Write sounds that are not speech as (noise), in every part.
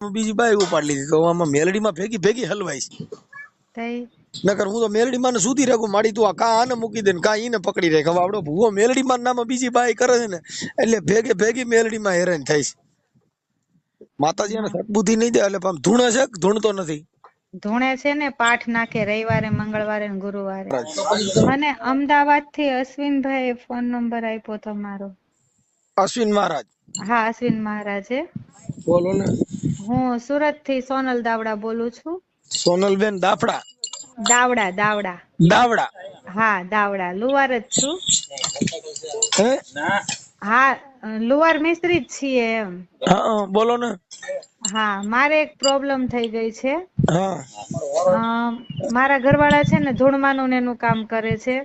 બીજી બાઈ ઉપાડી લીધી તો આમાં મેલડીમાં ભેગી ભેગી હલવાઈ છે. નકર હું તો મેલડીમાં ને સુધી રાખું માડી તું આ કા આને મૂકી દે ને કા ઈને પકડી રાખ. હવે આપડો ભૂવો મેલડીમાં નામાં બીજી બાઈ કરે છે ને એટલે ભેગે ભેગી મેલડીમાં હેરાન થાય છે. માતાજી એને સદબુદ્ધિ નહીં દે એટલે આમ ધૂણે છે ધૂણતો નથી? ધૂણે છે ને પાઠ નાખે રવિવારે મંગળવારે ને ગુરુવારે. મને અમદાવાદથી અશ્વિનભાઈ ફોન નંબર આપ્યો તમારો. અશ્વિન મહારાજ. હા અશ્વિન મહારાજે. બોલો ને. હું સુરતથી સોનલ દાવડા બોલું છું. સોનલબેન દાફડા? દાવડા દાવડા. દાવડા? હા દાવડા. લુવાર જ છું. હા? લુવાર મિસ્ત્રી જ છીએ એમ. હા બોલો ને. હા મારે એક પ્રોબ્લેમ થઈ ગઈ છે. મારા ઘરવાળા છે ને ધૂળમાનું ને એનું કામ કરે છે.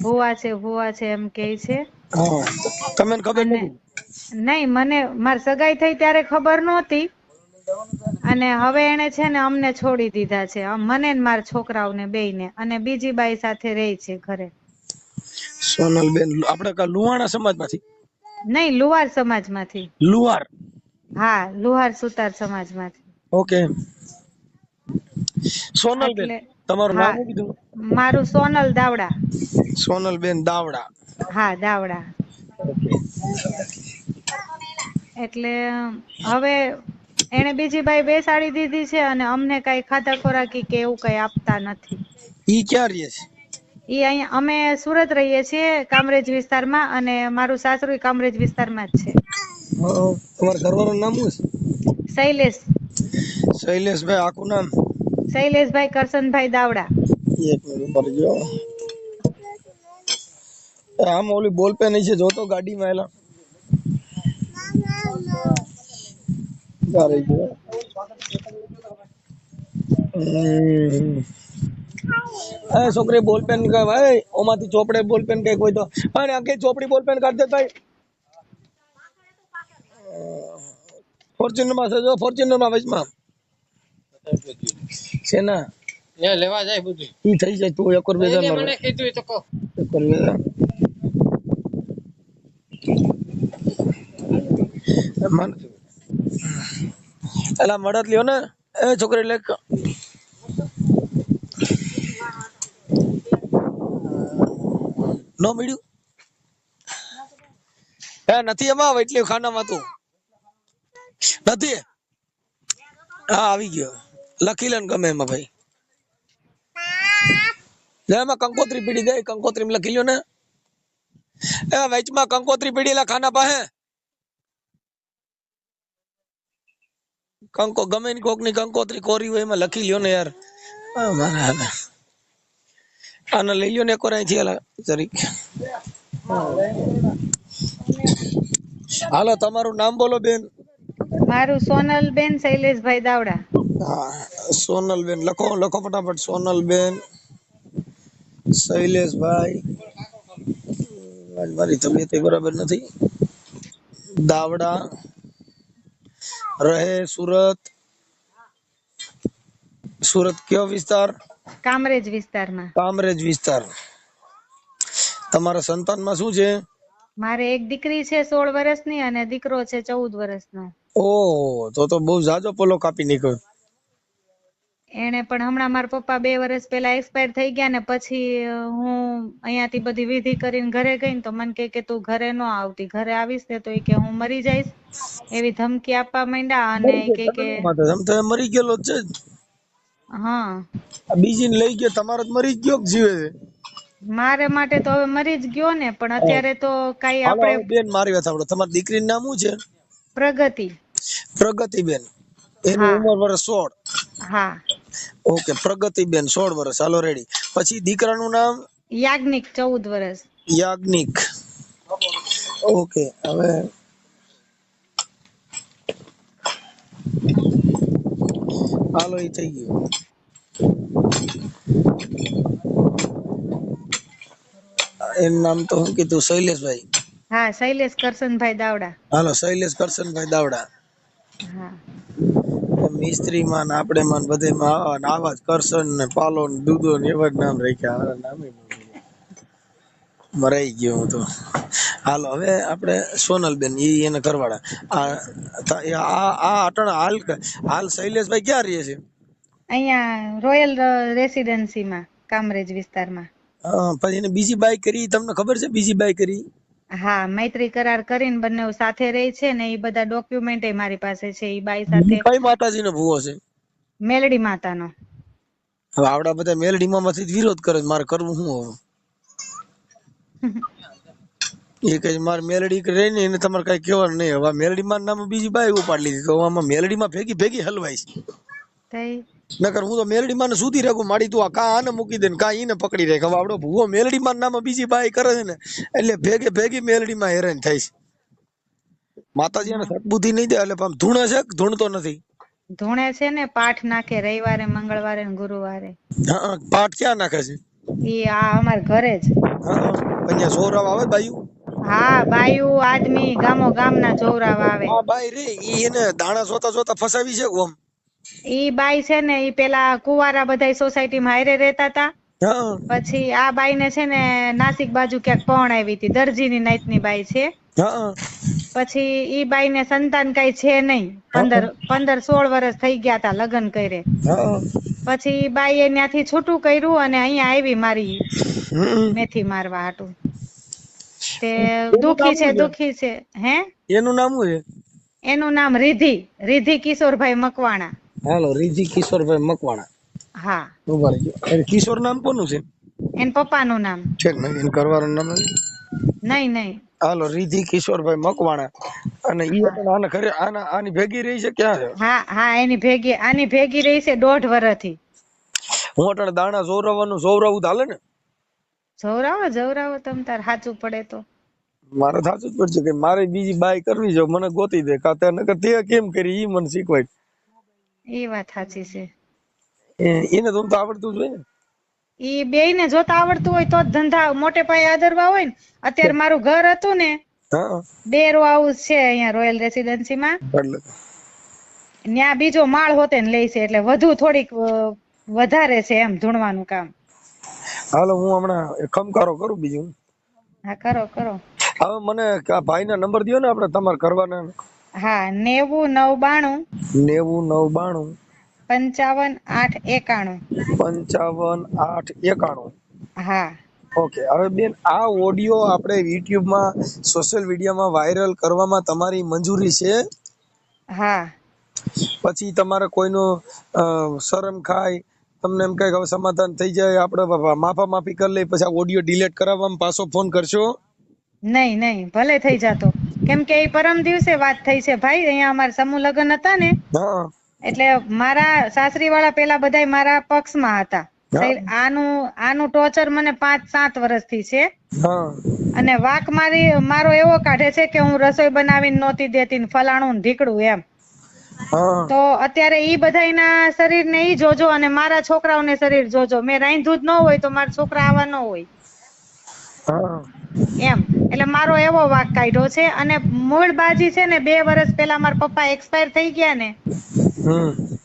ભૂવા છે ભૂવા છે એમ કે છે. તમને ખબર નથી નહીં મને મારી સગાઈ થઈ ત્યારે ખબર નહોતી. અને હવે એને છે ને અમને છોડી દીધા છે. મને ને મારા છોકરાઓને બેયને. અને બીજી બાઈ સાથે રહે છે ઘરે. સોનલબેન આપણે કા લુહાણા સમાજમાંથી? નહીં લુહાર સમાજમાંથી. લુહાર? હા લુહાર સુતાર સમાજમાંથી. ઓકે. સોનલબેન તમારું નામ કીધું? મારું સોનલ દાવડા. સોનલબેન દાવડા. હા દાવડા. એટલે હવે એને બીજી બાઈ બેસાડી દીધી છે અને અમને કઈ ખાધા ખોરાકી કે એવું કઈ આપતા નથી. ઈ ક્યાં રહે છે? ઈ અહીંયા અમે સુરત રહીએ છીએ કામરેજ વિસ્તારમાં અને મારું સાસરું કામરેજ વિસ્તારમાં જ છે. તમારા ઘરવાળાનું નામ શું છે? શૈલેષ. શૈલેષભાઈ આખું નામ? શૈલેષભાઈ કરશનભાઈ દાવડા. એક મિનિટ ઉપર જો આમ ઓલી બોલ નહીં છે જોતો ગાડીમાં એલા તારે જો હમ. એ છોકરી બોલ પેન કે ભાઈ ઓમાંથી ચોપડે બોલ પેન કંઈક હોય તો અને આખી ચોપડી બોલ પેન કાઢ દે ભાઈ ફોર્ચ્યુનરમાં છે જો ફોર્ચ્યુનરમાં વચમાં છે ના એ લેવા જાય બધું ઈ થઈ જાય તું એક વાર બે એને હજાર મને કીધું એ તો કહો એક વાર બે હજાર. એ મન એલા મડત લ્યો ને. એ છોકરી લેખ નો મળ્યું? હે નથી એમાં એટલી ખાનામાં તું. નથી? હા, આવી ગયો. લખી લે ગમે એમાં ભાઈ. લે, એમાં કંકોત્રી પીડી દે. કંકોત્રી લખી લ્યો ને. એ વેચમાં કંકોત્રી પીડી લા ખાના પાસે. કંકો ગમે ની કોકની કંકોત્રી કોરી હોય એમાં લખી લ્યો ને યાર. આને લઈ લ્યો ને એક વાર અહીંથી હાલા હાલો તમારું નામ બોલો બેન. મારું સોનલ બેન શૈલેષભાઈ દાવડા. હા સોનલબેન લખો લખો ફટાફટ સોનલબેન શૈલેષભાઈ. આજ મારી તબિયત બરાબર નથી. દાવડા. રહે સુરત? સુરત કયો વિસ્તાર? કામરેજ વિસ્તારમાં. કામરેજ વિસ્તાર. તમારા સંતાનમાં શું છે? મારે એક દીકરી છે સોળ વર્ષની અને દીકરો છે ચૌદ વર્ષનો. ઓહ તો તો બહુ જાજો પોલો કાપી નીકળ્યો. એને પણ હમણાં મારા પપ્પા બે વર્ષ પહેલા એક્સપાયર થઈ ગયા ને પછી હું અહીંયાથી બધી વિધિ કરીને ઘરે ગઈ ને તો મને કહે કે તું ઘરે ન આવતી. ઘરે આવીશ ને તો એ કે હું મરી જઈશ. એવી ધમકી આપવા માંડ્યા અને કે કે મરી ગયેલો છે હા. બીજી લઈ ગયો તમારો મરી ગયો જીવે છે? મારે માટે તો હવે મરી જ ગયો ને પણ અત્યારે તો કઈ આપણે બેન મારી વાત સાંભળો. તમારી દીકરીનું નામ શું છે? પ્રગતિ. પ્રગતિબેન. એની હા. ઉંમર વર્ષ સોળ. હા. ઓકે પ્રગતિબેન સોળ વર્ષ હાલો રેડી પછી દીકરાનું નામ? યાજ્ઞિક ચૌદ વર્ષ યાજ્ઞિક. ઓકે હવે હાલો એ થઈ ગયું. એનું નામ તો શું કીધું શૈલેષભાઈ. હા શૈલેષ કરશનભાઈ દાવડા. હાલો શૈલેષ કરશનભાઈ દાવડા. હા. મિસ્ત્રી માં ને આપણે માં બધે માં આવા જ કરશન ને પાલો ને દૂધો ને એવા જ નામ રાખ્યા. હારા નામે મરાઈ ગયો હું તો. હાલો હવે આપણે સોનલબેન ઈ એને કરવાડા આ આ અટણ હાલ હાલ શૈલેષભાઈ ક્યાં રહે છે? અહીંયા રોયલ રેસિડેન્સીમાં કામરેજ વિસ્તારમાં. પછી એને બીજી બાઈ કરી તમને ખબર છે બીજી બાય કરી? હા મૈત્રી કરાર કરીને બંને સાથે રહે છે ને એ બધા ડોક્યુમેન્ટ મારી પાસે છે. એ બાઈ સાથે કઈ માતાજીનો ભૂવો છે? મેલડી માતાનો. હવે આવડા બધા મેલડી માંથી વિરોધ કરે છે. મારે કરવું શું હવે? (laughs) એ કઈ મારે મેલડી રહી ને એને તમારે કઈ કહેવાનું નહીં. હવે મેલડી માં નામ બીજી બાઈ ઉપાડી લીધી. તો આમાં મેલડીમાં ભેગી ભેગી હલવાઈ છે. નકર હું તો મેલડી માં સુધી રાખું માડી તું આ કા આને મૂકી દે ને કા ઈને પકડી રાખ. હવે આવડો ભૂવો મેલડીમાં નામ બીજી બાઈ કરે છે ને એટલે ભેગે ભેગી મેલડી માં હેરાન થાય છે. માતાજી એને સદબુદ્ધિ નહીં દે એટલે આમ ધૂણે છે ધૂણતો નથી? ધૂણે છે ને પાઠ નાખે રવિવારે મંગળવારે ને ગુરુવારે. હા પાઠ ક્યાં નાખે છે? ઈ આ અમાર ઘરે જ. હા. અહીંયા સોરાવ આવે બાયું? હા બાયું આદમી ગામો ગામના જોવરાવ આવે. હા બાઈ રે ઈ એને દાણા જોતા જોતા ફસાવી છે ઓમ ઈ બાઈ છે ને ઈ પેલા કુવારા બધાય સોસાયટીમાં હારે રહેતા હતા પછી આ બાઈ ને છે ને નાસિક બાજુ ક્યાંક પણ આવી હતી. દરજીની નાઈટની બાઈ છે. પછી ઈ બાઈ ને સંતાન કઈ છે નહીં. પંદર પંદર સોળ વર્ષ થઈ ગયા તા લગ્ન કરે. પછી બાઈ એ ત્યાંથી છૂટું કર્યું અને અહીંયા આવી મારી મેથી મારવા હાટુ. તે દુખી છે? દુખી છે. હે? એનું નામ શું છે? એનું નામ રિધિ. રિધિ કિશોરભાઈ મકવાણા. હાલો રીજી કિશોરભાઈ મકવાણા. હા. ઊભા રહેજો. એને કિશોર નામ કોનું છે? એન પપ્પાનું નામ. છે ને એને કરવાનું નામ નહીં નહીં. હાલો રીધિ કિશોરભાઈ મકવાણા. અને ઈ પણ આને ઘરે આના આની ભેગી રહી છે ક્યાં છે? હા હા એની ભેગી આની ભેગી રહી છે દોઢ વર્ષથી હું અટણ દાણા જોવરાવાનું જોવરાવું હાલે ને? જોવરાવો જોવરાવો તમ તાર સાચું પડે તો. મારે સાચું જ પડશે કે મારે બીજી બાય કરવી છે મને ગોતી દે. કા તે નકર તે કેમ કરી ઈ મને શીખવાય એ વાત સાચી છે. એને ધંધો આવડતું જોઈએ હોય ને? એ બે ને જોતા આવડતું હોય તો જ ધંધા મોટે પાયે આદરવા હોય ને અત્યારે મારું ઘર હતું ને બે રો હાઉસ છે અહીંયા રોયલ રેસિડેન્સી માં ત્યાં બીજો માળ હોતે ને લઈ છે એટલે વધુ થોડીક વધારે છે એમ ધૂણવાનું કામ. હાલો હું હમણાં ખમકારો કરું બીજું. હા કરો કરો. હવે મને ભાઈ ના નંબર દ્યો ને આપણે તમારે કરવાના હા નેવું નવ બાણું નેવું નવ બાણું પંચાવન આઠ એકાણું. પંચાવન આઠ એકાણું. હા. ઓકે હવે બેન આ ઓડિયો આપણે યુટ્યુબમાં માં સોશિયલ મીડિયામાં વાયરલ કરવામાં તમારી મંજૂરી છે? હા. પછી તમારે કોઈનું શરમ ખાય તમને એમ કહે હવે સમાધાન થઈ જાય આપણે માફા માફી કરી લઈ પછી આ ઓડિયો ડિલીટ કરાવવામાં પાછો ફોન કરશો? નહીં નહીં ભલે થઈ જાતો. કેમ કે એ પરમ દિવસે વાત થઈ છે ભાઈ અહીંયા અમારા સમૂહ લગ્ન હતા ને એટલે મારા સાસરી વાળા પેલા બધા મારા પક્ષમાં હતા. આનું આનું ટોર્ચર મને પાંચ સાત વર્ષથી છે. અને વાક મારી મારો એવો કાઢે છે કે હું રસોઈ બનાવીને નહોતી દેતી ને ફલાણું ને ઢીકડું એમ. તો અત્યારે ઈ બધાયના શરીરને ઈ જોજો અને મારા છોકરાઓને શરીર જોજો. મેં રાંધ્યું જ ન હોય તો મારા છોકરા આવા ન હોય. એમ. એટલે મારો એવો વાક કાઢ્યો છે અને મૂળ બાજી છે ને બે વર્ષ પહેલા મારા પપ્પા એક્સપાયર થઈ ગયા ને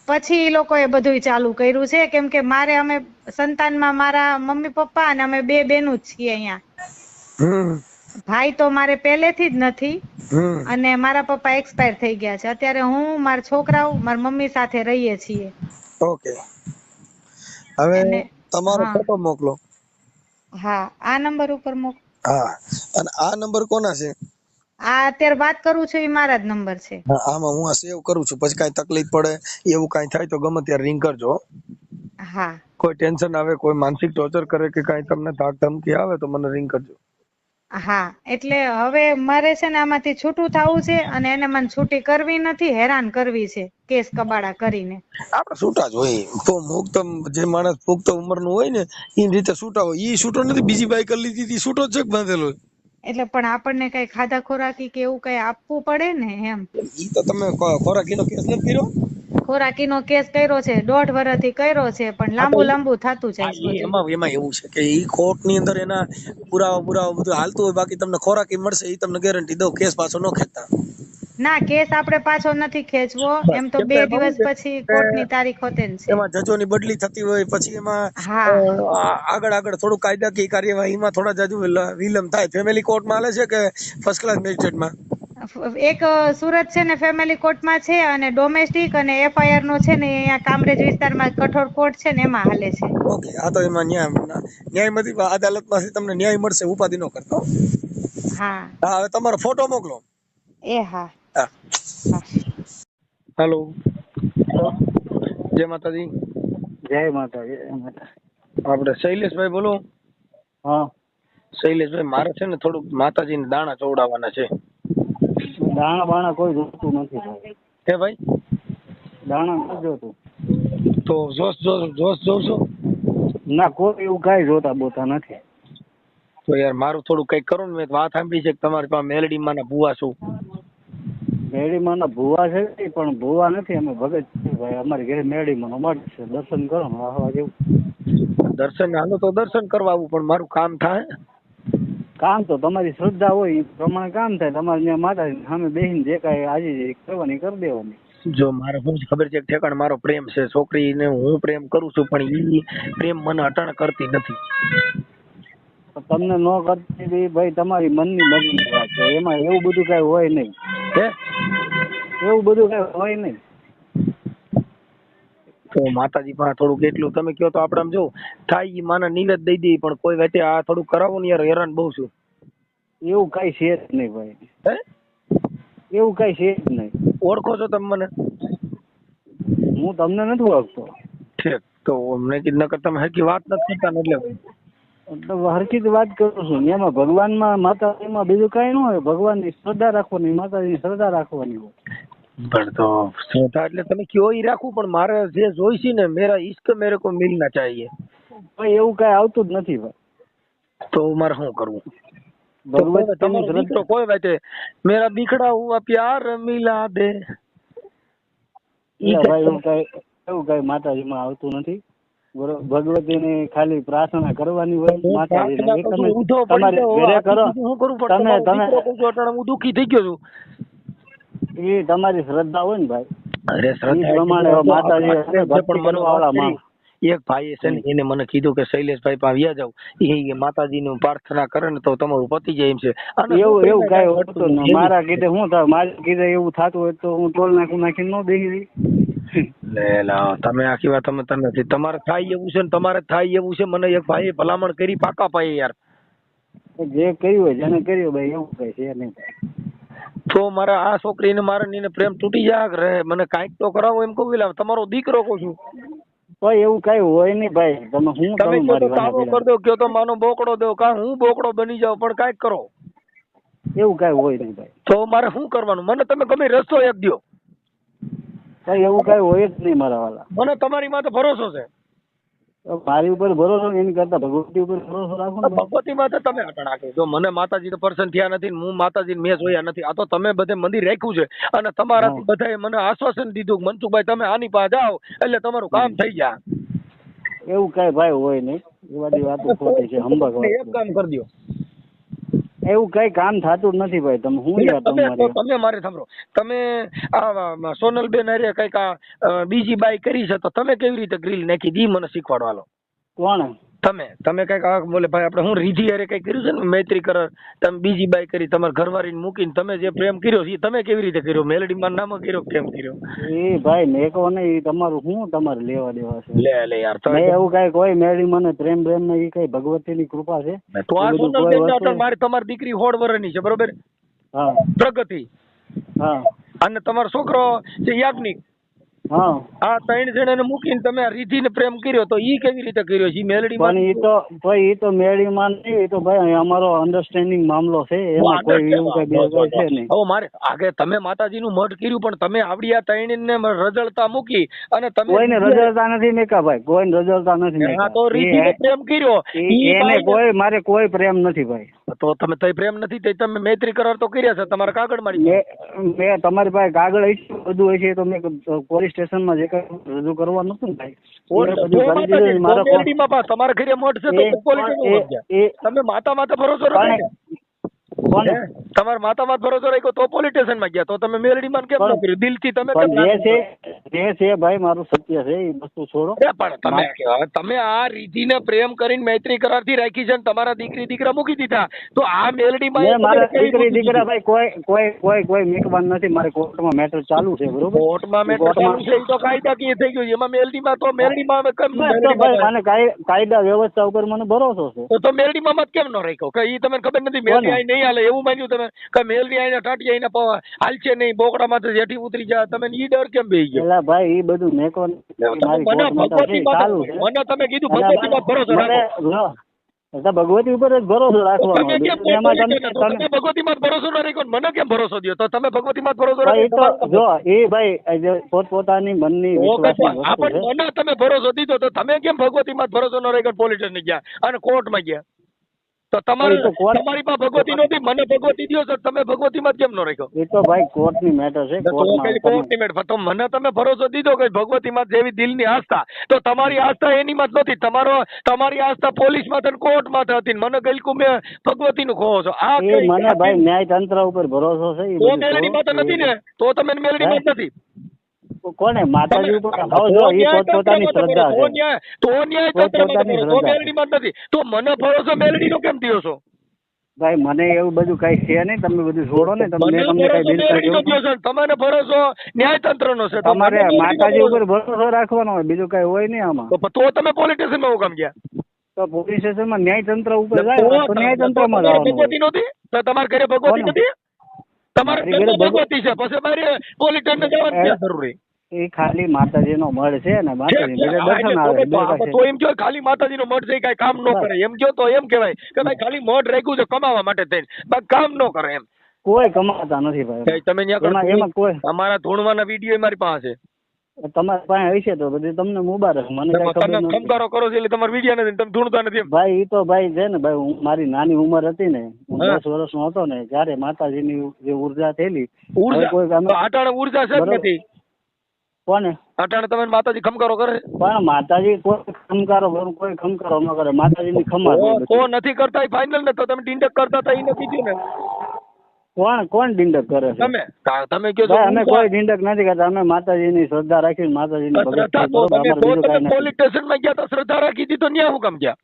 પછી ઈ લોકોએ બધુંય ચાલુ કર્યું છે. કેમ કે મારે અમે સંતાનમાં મારા મમ્મી પપ્પા અને અમે બે બેનું જ છીએ અહીંયા. ભાઈ તો મારે પહેલેથી જ નથી અને મારા પપ્પા એક્સપાયર થઈ ગયા છે. અત્યારે હું મારા છોકરાઓ મારા મમ્મી સાથે રહીએ છીએ. ઓકે. હવે તમારો. ફોટો મોકલો. હા આ નંબર ઉપર મોક હા. અને આ નંબર કોના છે? આ અત્યારે વાત કરું છું એ મારા જ નંબર છે. હા, આમાં હું આ સેવ કરું છું. પછી કાંઈ તકલીફ પડે એવું કાંઈ થાય તો ગમે ત્યારે રિંગ કરજો હા. કોઈ ટેન્શન આવે કોઈ માનસિક ટોર્ચર કરે કે કાંઈ તમને ધાક ધમકી આવે તો મને રિંગ કરજો. હા એટલે હવે મારે છે ને આમાંથી છૂટું થવું છે અને એને મને છૂટી કરવી નથી હેરાન કરવી છે કેસ કબાડા કરીને. આપણે છૂટા જ હોય. તો મુક્ત જે માણસ પુખ્ત ઉંમરનું હોય ને એ રીતે છૂટા હોય. એ છૂટો નથી બીજી બાઈક કરી લીધી છૂટો જ છે બાંધેલો? એટલે પણ આપણને કઈ ખાધા ખોરાકી કે એવું કઈ આપવું પડે ને એમ? ઈ તો તમે ખોરાકીનો કેસ નથી કર્યો? ખોરાકીનો કેસ કર્યો છે દોઢ વર્ષથી કર્યો છે પણ લાંબુ લાંબુ થતું જાય છે. એમાં એમાં એવું છે કે ઈ કોર્ટની અંદર એના પુરાવા પુરાવા બધું હાલતું હોય બાકી તમને ખોરાકી મળશે ઈ તમને ગેરંટી દઉં કેસ પાછો ન ખેંચતા. ના કેસ આપણે પાછો નથી ખેંચવો એમ તો બે દિવસ પછી કોર્ટની તારીખ હોતે છે. એમાં જજોની બદલી થતી હોય પછી એમાં આગળ આગળ થોડું કાયદાકીય કાર્યવાહીમાં થોડા જજો વિલંબ થાય. ફેમિલી કોર્ટમાં હાલે છે કે ફર્સ્ટ ક્લાસ મેજિસ્ટ્રેટમાં એક સુરત છે ને ફેમિલી કોર્ટમાં છે અને ડોમેસ્ટિક અને એફઆઈઆર નો છે ને અહીંયા કામરેજ વિસ્તારમાં કઠોર કોર્ટ છે ને એમાં હાલે છે. ઓકે આ તો એમાં ન્યાય ન્યાયમતી અદાલતમાંથી તમને ન્યાય મળશે ઉપાધિ નો કરતો હા. હા. હવે તમારો ફોટો મોકલો. એ હા. હેલો જય માતાજી. જય માતાજી માતા આપણે શૈલેષભાઈ બોલો. હા. શૈલેષભાઈ મારે છે ને થોડુંક માતાજીને દાણા ચોવડાવવાના છે. દાણા બાણા કોઈ જોતું નથી ભાઈ. હે ભાઈ? દાણા નથી જોતું. તો જોશ જોશ જોશ જોશો? ના કોઈ એવું કાંઈ જોતા બોતા નથી. તો યાર મારું થોડું કંઈક કરો ને મેં વાત સાંભળી છે કે તમારી પાસે મેલડીમાં ના ભૂવા છું મેળીમાં ના ભૂવા છે પણ ભૂવા નથી અમે ભગત ભાઈ. અમારી ઘરે મેળીમાં મઠ છે. દર્શન કરો ને વાહવા જેવું. દર્શન હાલો તો દર્શન કરવા આવું પણ મારું કામ થાય. કામ તો તમારી શ્રદ્ધા હોય એ પ્રમાણે કામ થાય. તમારે ત્યાં માતાજી સામે બેસીને જે કાંઈ આજે કરવાની કરી દેવાની. જો મારે હું ખબર છે ઠેકાણ મારો પ્રેમ છે છોકરીને હું પ્રેમ કરું છું પણ એ પ્રેમ મને અટણ કરતી નથી. તમને ન કરતી ભાઈ તમારી મનની મરજીની વાત છે. એમાં એવું બધું કઈ હોય નહીં. હે? એવું બધું કઈ હોય નહીં. તો માતાજી પાસે થોડુંક એટલું. તમે કહો તો આપણે આમ જો થાય ઈ માને નિવેદ દઈ દે પણ કોઈ વાતે આ થોડું કરાવો ને યાર હેરાન બહુ છું. એવું કઈ છે જ નહીં ભાઈ. હે? એવું કઈ છે જ નહીં. ઓળખો છો તમે મને? હું તમને નથી ઓળખતો. ઠીક તો અમને કીધું નકર તમે હરકી વાત નથી કરતા એટલે. એટલે હરકી જ વાત કરું છું. એમાં ભગવાનમાં માતાજીમાં બીજું કાંઈ ન હોય. ભગવાનની શ્રદ્ધા રાખવાની માતાજીની શ્રદ્ધા રાખવાની હોય. પણ તો શ્રદ્ધા એટલે તમે કયો ઈ રાખું પણ મારે જે જોઈશે ને મેરા ઈશ્ક મેરે કો મિલના ચાહીએ. ભાઈ એવું કઈ આવતું જ નથી ભાઈ. તો મારે શું કરવું? તો કોઈ ભગવતીની તમારો દીકરો? શ્રદ્ધા કોઈ વાતે મેરા દીકડા હુઆ પ્યાર મિલા દે. ઈ એટલે ભાઈ કાંઈ એવું કાંઈ એવું કાંઈ માતાજીમાં આવતું નથી. બરો- ભગવતીને ખાલી પ્રાર્થના કરવાની હોય પડી તમારે ઘરે કરો. તમે હું દુઃખી થઈ ગયો છું. એ તમારી શ્રદ્ધા હોય ને ભાઈ. અરે પ્રમાણે માતાજી માં. એક ભાઈ છે ને એને મને કીધું કે શૈલેષભાઈ પાસે વ્યા જાવ એ માતાજીનું પ્રાર્થના કરે ને તો તમારું પતી જાય એમ છે. એવું એવું કાંઈ હોતું મારા કીધે શું થાય મારા કીધે એવું થતું હોય તો હું ટોલ નાખું નાખીને ન દેખી તમે આખી વાત તમે નથી તમારે થાય એવું છે ને તમારે થાય એવું છે. મને એક ભાઈએ ભલામણ કરી પાકા ભાઈ યાર. જે કર્યું હોય જેને કર્યું ભાઈ એવું કઈ છે નહીં તો મારે આ છોકરીને મારે ને એને પ્રેમ તૂટી જાય રે. મને કાંઈક તો કરાવો એમ કહું. તમારો દીકરો કહું છું. ભાઈ એવું કઈ હોય નહીં ભાઈ. તમે હું તમે કહો તો તાવો કરી દો કયો તો માનો બોકડો દો કા હું બોકડો બની જાઉં પણ કાંઈક કરો. એવું કઈ હોય નહીં ભાઈ. તો મારે શું કરવાનું? મને તમે ગમે રસ્તો એક દ્યો. ભાઈ એવું કઈ હોય જ નહીં મારા વાલા. મને તમારી માથે ભરોસો છે. મારી ઉપર ભરોસો એની કરતા ભગવતી ઉપર ભરોસો રાખો ને. ભગવતી માથે તમે આટા રાખો જો મને માતાજી તો પર્સન થયા નથી હું માતાજી મેં જોયા નથી. આ તો તમે બધે મંદિર રાખ્યું છે અને તમારાથી હા. બધાએ મને આશ્વાસન દીધું મનસુખભાઈ તમે આની પાસે જાઓ એટલે તમારું કામ થઈ જાય. એવું કઈ ભાઈ હોય નહીં. એ બધી વાત ખોટી છે (laughs) હંબક એક કામ કરી દો એવું કઈ કામ થતું નથી ભાઈ. તમે હું યાર તમે તમે મારે સાંભળો. તમે આ સોનલબેન અરે કંઈક બીજી બાઈ કરી છે તો તમે કેવી રીતે ગ્રીલ નાખી દી મને શીખવાડવાલો કોણ? તમે તમે કંઈક બોલે ભાઈ આપણે હું રીધી અરે કઈ કર્યું છે ને? મૈત્રી કર તમે બીજી બાઈ કરી તમારા ઘરવાળીને મૂકીને તમે જે પ્રેમ કર્યો છે તમે કેવી રીતે કર્યો? મેલડીમાં નામ કર્યો કેમ કર્યો? એ ભાઈ મેકો નહીં ઈ તમારું શું તમારે લેવા દેવા છે? લે લે યાર તમે એવું કઈ કોઈ મેલડી મને પ્રેમ પ્રેમ ને એ કઈ ભગવતી ની કૃપા છે? તો આ શું ના મારી તમારી દીકરી હોળ વર્ષની છે બરોબર? હા. પ્રગતિ. હા. અને તમારો છોકરો છે યાજ્ઞિક. હા. આ ત્રણ જણાને મૂકીને તમે આ રીધીને પ્રેમ કર્યો તો ઈ કેવી રીતે કર્યો? છે ઈ મેલડીમાં પણ એ તો ભાઈ ઈ તો મેળીમાં નહીં ઈ તો ભાઈ અમારો અન્ડરસ્ટેન્ડિંગ મામલો છે એમાં કોઈ એવું કઈ બે છે નહીં. હવે મારે આગે તમે માતાજીનું મઠ કર્યું પણ તમે આવડી આ ને રજળતા મૂકી અને તમે કોઈને રજળતા નથી મેકા ભાઈ કોઈને રજળતા નથી મેકા. તો રીતિને એ- પ્રેમ કર્યો. એને કોઈ મારે કોઈ પ્રેમ નથી ભાઈ. તો તમે તઈ પ્રેમ નથી તે તમે મૈત્રી કરાર તો કર્યા છે તમારા કાગળ મારી મેં મેં તમારી પાસે કાગળ હશે બધું હશે તો મેં પોલીસ સ્ટેશનમાં જે કઈ રજૂ કરવાનું હતું ભાઈ તમારા ઘરે મોટ છે તો પોલીસ તમે માતા માતા ભરોસો રાખો? તમારા માતા માત ભરોસો રાખ્યો તો પોલિટિશિયનમાં ગયા તો તમે મેલડીમાં કેમ ન કર્યું? દિલથી તમે કેમ જે છે જે છે ભાઈ મારું સત્ય છે એ વસ્તુ છોડો. પણ તમે તમે આ રીતિને પ્રેમ કરીને મૈત્રી કરારથી રાખી છે તમારા દીકરી દીકરા મૂકી દીધા તો આ મેલડી માં મારા દીકરી દીકરા ભાઈ કોઈ કોઈ કોઈ કોઈ મેકવાન નથી મારે કોર્ટમાં મેટર ચાલુ છે બરોબર? કોર્ટમાં મેટર ચાલુ છે તો કાયદાકીય થઈ ગયું એમાં મેલડીમાં તો મેલડી માં કેમ મને કાયદા વ્યવસ્થા ઉપર મને ભરોસો છે. તો મેલડી મેલડીમાં મત કેમ ન રાખ્યો? કે ઈ તમને ખબર નથી મેલડી? આઈ નહીં હાલે એવું માન્યું તમે. કે મેલડી આઈને ટાટી આઈને હાલશે નહીં બોકડામાંથી જેઠી ઉતરી જાય તમે ઈ ડર કેમ બેહી ગયો? ભાઈ ઈ બધું મેકો મને કોર્ટ ભગવતી મને તમે કીધું ભગવતી માં ભરોસો રાખો. ભગવતી ઉપર જ ભરોસો રાખવાનો. તમે ભગવતી માં ભરોસો ન રાખ્યો મને કેમ ભરોસો દ્યો? તો તમે ભગવતી માં ભરોસો તો જો એ ભાઈ પોતપોતાની મનની ઓકે વિશ્વાસની આ વસ્તુ મને તમે ભરોસો દીધો તો તમે કેમ ભગવતી માં ભરોસો ન રાખ્યો પોલીસ સ્ટેશન ગયા અને કોર્ટમાં ગયા? તો તમારે એ તો court- તમારી પાસે ભગવતી નહોતી મને ભગવતી દ્યો તો તમે ભગવતી માં કેમ ન રાખ્યો? એ તો ભાઈ કોર્ટની મેટર છે તો કોર્ટમાં કઈ તમે- કોર્ટની મેટ તો મને તમે ભરોસો દીધો કે ભગવતી માં જેવી દિલની આસ્થા. તો તમારી આસ્થા એની માં જ નથી તમારો તમારી આસ્થા પોલીસમાં કોર્ટમાં હતી મને ગલકુ મેં ભગવતી નું ખોવો છો. આ મને ભાઈ ન્યાયતંત્ર ઉપર ભરોસો છે એ તો મેલડી માં નથી ને? તો તમે મેલડી માં નથી. કોને? માતાજી ઉપર તમે- જો એ પોતપોતાની શ્રદ્ધા તો છે. તો ન્યાય પોતપોતાની ભરોસો. તો શ્રદ્ધા. નથી. તો મને ભરોસો મેલડીનો કેમ થયો છો? ભાઈ મને એવું બધું કઈ છે નહીં. તમે બધું છોડો ને તમને તમને કઈ બિલ તમારે ભરોસો ન્યાયતંત્ર નો છે. તમારે માતાજી ઉપર ભરોસો રાખવાનો હોય બીજું કઈ હોય નહીં આમાં. તો તમે પોલીસ સ્ટેશનમાં હું કામ ગયા તો પોલીસ સ્ટેશનમાં ન્યાયતંત્ર ઉપર જાય તો ન્યાયતંત્રમાં ભગવતી નહોતી તો તમારા ઘરે ભગવતી નથી? તમારે ઘરે ભગવતી છે. પછી મારે પોલીસ સ્ટેશન જવાનું જરૂરી? એ ખાલી માતાજીનો મઢ છે ને માતાજી દર્શન આવે તો એમ કહો ખાલી માતાજીનો મઢ છે કઈ કામ ન કરે. એમ કયો તો એમ કહેવાય કે ભાઈ ખાલી મઢ રાખ્યું છે કમાવા માટે થઈને. બાકી કામ ન કરે એમ. કોઈ કમાતા નથી ભાઈ. તમે એમાં કોઈ અમારા ધૂણવાના વીડિયો મારી પાસે તમારી પાસે હશે તો બધી તમને મુબારક. મને તમે કરો છો એટલે તમારા વીડિયો નથી તમે ધૂણતા નથી ભાઈ એ તો ભાઈ છે ને ભાઈ મારી નાની ઉંમર હતી ને હું. દસ વર્ષનો હતો ને ત્યારે માતાજીની જે ઊર્જા થયેલી ઊર્જા? કોઈ અટાણે ઊર્જા છે નથી. કોને? અટાણે તમે માતાજી ખમકારો કરે? પણ માતાજી કોઈ ખમકારો કરે, કોઈ ખમકારો ન કરે. માતાજીની ખમા બધી. નથી કરતા ફાઇનલ ને તો તમે ડિંડક કરતા હતા એ નથી કીધું ને. કોણ કોણ ડિંડક કરે છે? તમે. તમે કહો છો અમે કોઈ ડિંડક નથી કરતા. અમે માતાજીની શ્રદ્ધા રાખીને માતાજીની ભક્તિ શ્રદ્ધા રાખી માતાજી ની અમારે તો તમે કાંઈ નથી. પોલીસ ગયા તો શ્રદ્ધા રાખી હતી તો ન્યા હું કામ ગયા?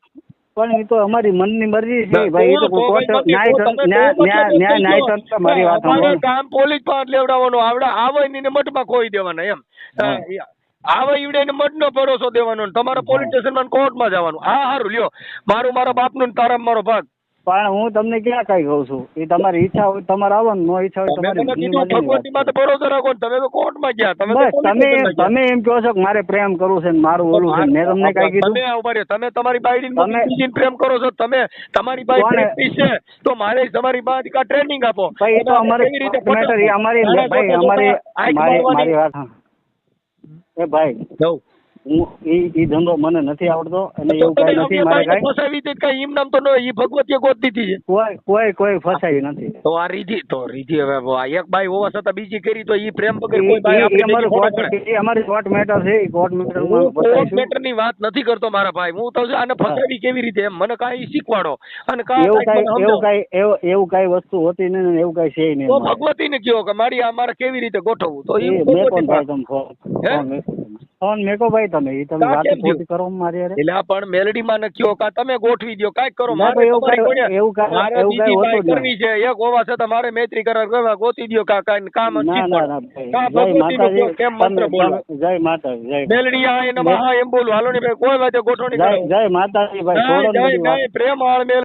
પણ એ તો અમારી મનની મરજી છે ભાઈ એ તો તો કોર્ટ ન્યાય ન્યાય ન્યાય ન્યાય સમજો. મારી વાત સાંભળો. કામ પોલીસ પાસે લેવડાવવાનું આવડે આવે ને મઠમાં ખોઈ દેવાના એમ. આવે ઈવડે એને મઠનો ભરોસો દેવાનો તમારે પોલીસ સ્ટેશનમાં ને કોર્ટમાં જવાનું. હા હારું લ્યો. મારું મારા બાપનું ને તારા મારો ભાગ. પણ હું તમને ક્યાં કઈ કહું છું? એ તમારી ઈચ્છા હોય તમારે આવવાનું નો ઈચ્છા હોય તમારી તમે તમે એમ કહો છો કે મારે પ્રેમ કરવું છે મારું ઓલું છે મેં તમને કઈ કીધું? તમે તમારી બાઈડી પ્રેમ કરો છો તમે તમારી બાઈ છે તો મારે તમારી બાઈ કા ટ્રેનિંગ આપો. ભાઈ એ તો અમારે અમારી ભાઈ અમારી મારી મારી વાત એ ભાઈ. હું એ એ ધંધો મને નથી આવડતો અને એવું કઈ નથી મારે કઈ ફસાવી દે કઈ એમ નામ તો ન ઈ ભગવતીએ ગોત દીધી છે કોઈ કોઈ કોઈ ફસાવી નથી તો આ રીધી તો રીધી હવે એક બાઈ હોવા છતાં બીજી કરી તો ઈ પ્રેમ વગર કોઈ બાઈ ઈ- ઈ આપણે અમારું કોર્ટ. અમારી કોર્ટ મેટર છે ઈ કોર્ટ મેટરમાં હું કોર્ટ મેટરની વાત નથી કરતો મારા ભાઈ હું તો આને ફસાવી કેવી રીતે એમ મને કઈ શીખવાડો અને કાંઈ એવું કઈ એવું. કઈ એવું કઈ વસ્તુ હોતી નહીં ને એવું કઈ છે નહીં તો. ભગવતી ને કયો કે મારી આ મારે કેવી રીતે ગોઠવવું તો એ મેં પણ ભાઈ. તમે ફોન? ફોન મેકો ભાઈ તમે ઈ તમે વાત ખોટી કરો મારી અરે એટલે પણ મેલડી માં ને કયો કા તમે ગોઠવી દો કાંઈક કરો મારે એવું તમારી એવું કાંઈ- મારે એવું કાંઈ હોતું કરવી છે એક હોવા છે તમારે મૈત્રી કરાર કરવા ગોતી દો કા કાઈ કામ જ ના ના ના. કા જય ભગવતીનું કેમ મંત્ર બોલો? જય માતા જય. મેલડી આ એના એમ બોલું હાલો ને ભાઈ કોઈ વાતે ગોઠવણી કરો. જય માતાજી ભાઈ છોડો ને. જય પ્રેમ આળ મેલ